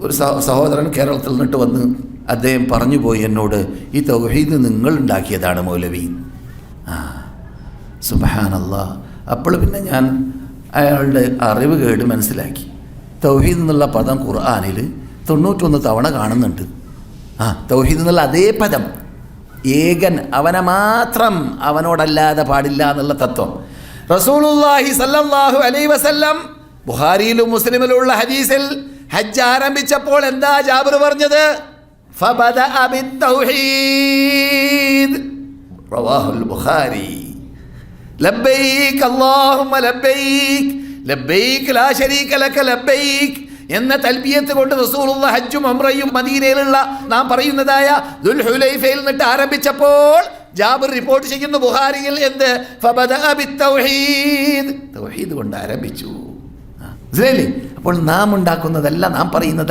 ഒരു സഹ- സഹോദരൻ കേരളത്തിൽ നിന്നിട്ട് വന്ന് അദ്ദേഹം പറഞ്ഞു പോയി എന്നോട് ഈ തൗഹീദ് നിങ്ങൾ ഉണ്ടാക്കിയതാണ് മൗലവി. ആ സുബഹാനല്ല. അപ്പോൾ പിന്നെ ഞാൻ അയാളുടെ അറിവ് കേട് മനസ്സിലാക്കി. തൗഹീദ് എന്നുള്ള പദം ഖുർആാനിൽ തൊണ്ണൂറ്റൊന്ന് തവണ കാണുന്നുണ്ട്. ആ തൗഹീദ് എന്നുള്ള അതേ പദം. ഏകൻ അവനെ മാത്രം അവനോടല്ലാതെ പാടില്ല എന്നുള്ള തത്വം. സല്ലല്ലാഹു അലൈഹി വസല്ലം ബുഹാരിയിലും മുസ്ലിമിലുള്ള ഹദീസിൽ ഹജ്ജ് ആരംഭിച്ചപ്പോൾ എന്താ ജാബിർ പറഞ്ഞത്? ബുഖാരി. അല്ലാഹുമ്മ ലാ ശരീക ലക എന്ന തൽബിയത്ത് കൊണ്ട് റസൂലുള്ള ഹജ്ജും അമ്രയും മദീനയിലുള്ള നാം പറയുന്നതായ ദുൽഹുലൈഫയിൽ നിന്നിട്ട് ആരംഭിച്ചപ്പോൾ ജാബിർ റിപ്പോർട്ട് ചെയ്യുന്നു ബുഹാരിയിൽ എന്ത്? തൗഹീദ്. കൊണ്ട് ആരംഭിച്ചു. അപ്പോൾ നാം ഉണ്ടാക്കുന്നതല്ല നാം പറയുന്നതല്ല